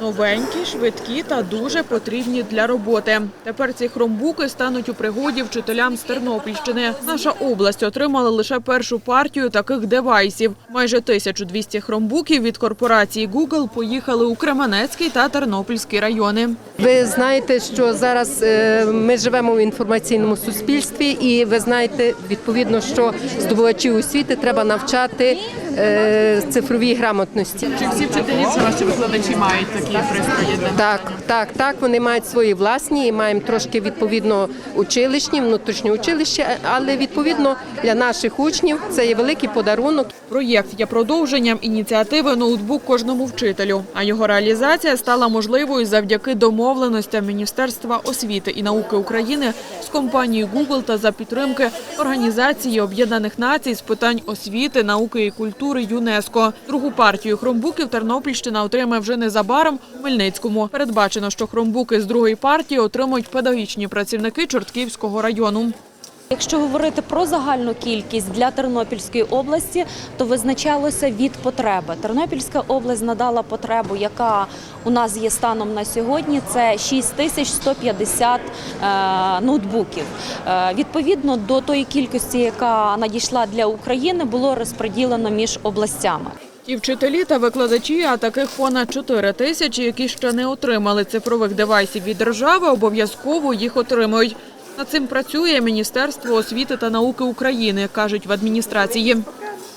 Новенькі, швидкі та дуже потрібні для роботи. Тепер ці хромбуки стануть у пригоді вчителям з Тернопільщини. Наша область отримала лише першу партію таких девайсів. Майже 1200 хромбуків від корпорації Google поїхали у Кременецький та Тернопільський райони. Ви знаєте, що зараз е, ми живемо в інформаційному суспільстві, і ви знаєте, відповідно, що здобувачів освіти треба навчати е, цифровій грамотності. Чи всі вчителі, чи ваші викладачі мають такі пристрої? Так, так, так. Вони мають свої власні і маємо трошки відповідно училищні, внутрішнє училище, але відповідно для наших учнів це є великий подарунок. Проєкт є продовженням ініціативи ноутбук кожному вчителю. А його реалізація стала можливою завдяки домовленостям Міністерства освіти і науки України з компанією Google та за підтримки Організації Об'єднаних Націй з питань освіти, науки і культури ЮНЕСКО. Другу партію хромбуків Тернопільщина отримає вже незабаром Хмельницькому. Передбачено, що хромбуки з другої партії отримують педагогічні працівники Чортківського району. Якщо говорити про загальну кількість для Тернопільської області, то визначалося від потреби. Тернопільська область надала потребу, яка у нас є станом на сьогодні. Це 6150 е, ноутбуків. Е, відповідно до тої кількості, яка надійшла для України, було розподілено між областями. І вчителі та викладачі, а таких понад 4 тисячі, які ще не отримали цифрових девайсів від держави, обов'язково їх отримують. Над цим працює Міністерство освіти та науки України, кажуть в адміністрації.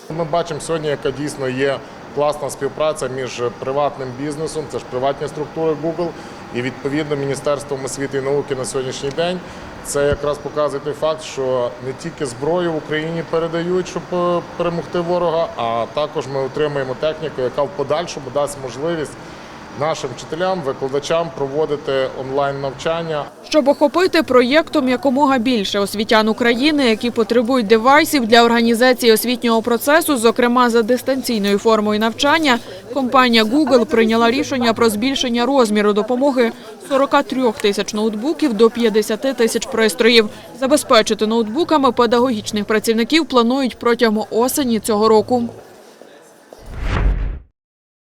Ми бачимо сьогодні, яка дійсно є класна співпраця між приватним бізнесом, це ж приватні структури Google, і відповідно Міністерством освіти і науки на сьогоднішній день. Це якраз показує той факт, що не тільки зброю в Україні передають, щоб е, перемогти ворога, а також ми отримуємо техніку, яка в подальшому дасть можливість нашим вчителям, викладачам проводити онлайн навчання. Щоб охопити проєктом якомога більше освітян України, які потребують девайсів для організації освітнього процесу, зокрема за дистанційною формою навчання, компанія Google прийняла рішення про збільшення розміру допомоги з 43 тисяч ноутбуків до 50 тисяч пристроїв. Забезпечити ноутбуками педагогічних працівників планують протягом осені цього року.